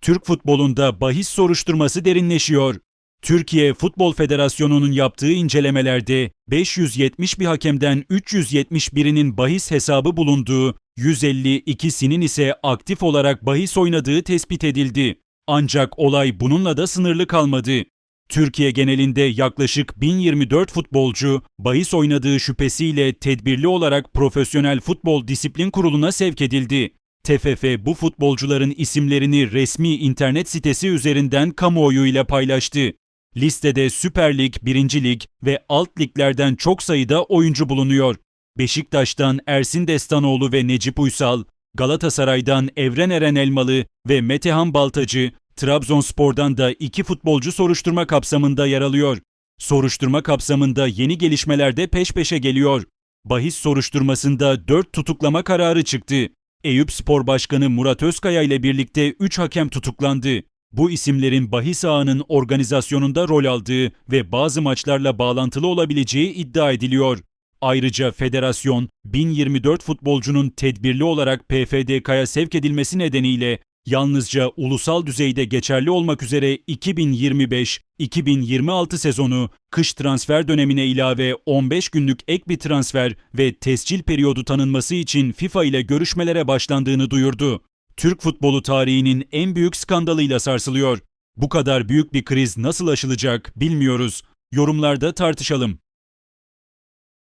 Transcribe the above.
Türk futbolunda bahis soruşturması derinleşiyor. Türkiye Futbol Federasyonu'nun yaptığı incelemelerde 570 bir hakemden 371'inin bahis hesabı bulunduğu, 152'sinin ise aktif olarak bahis oynadığı tespit edildi. Ancak olay bununla da sınırlı kalmadı. Türkiye genelinde yaklaşık 1024 futbolcu bahis oynadığı şüphesiyle tedbirli olarak Profesyonel Futbol Disiplin Kurulu'na sevk edildi. TFF bu futbolcuların isimlerini resmi internet sitesi üzerinden kamuoyuyla paylaştı. Listede Süper Lig, 1. Lig ve alt liglerden çok sayıda oyuncu bulunuyor. Beşiktaş'tan Ersin Destanoğlu ve Necip Uysal, Galatasaray'dan Evren Eren Elmalı ve Metehan Baltacı, Trabzonspor'dan da iki futbolcu soruşturma kapsamında yer alıyor. Soruşturma kapsamında yeni gelişmeler de peş peşe geliyor. Bahis soruşturmasında 4 tutuklama kararı çıktı. Eyüp Spor Başkanı Murat Özkaya ile birlikte 3 hakem tutuklandı. Bu isimlerin bahis ağının organizasyonunda rol aldığı ve bazı maçlarla bağlantılı olabileceği iddia ediliyor. Ayrıca federasyon 1024 futbolcunun tedbirli olarak PFDK'ya sevk edilmesi nedeniyle yalnızca ulusal düzeyde geçerli olmak üzere 2025-2026 sezonu kış transfer dönemine ilave 15 günlük ek bir transfer ve tescil periyodu tanınması için FIFA ile görüşmelere başlandığını duyurdu. Türk futbolu tarihinin en büyük skandalıyla sarsılıyor. Bu kadar büyük bir kriz nasıl aşılacak bilmiyoruz. Yorumlarda tartışalım.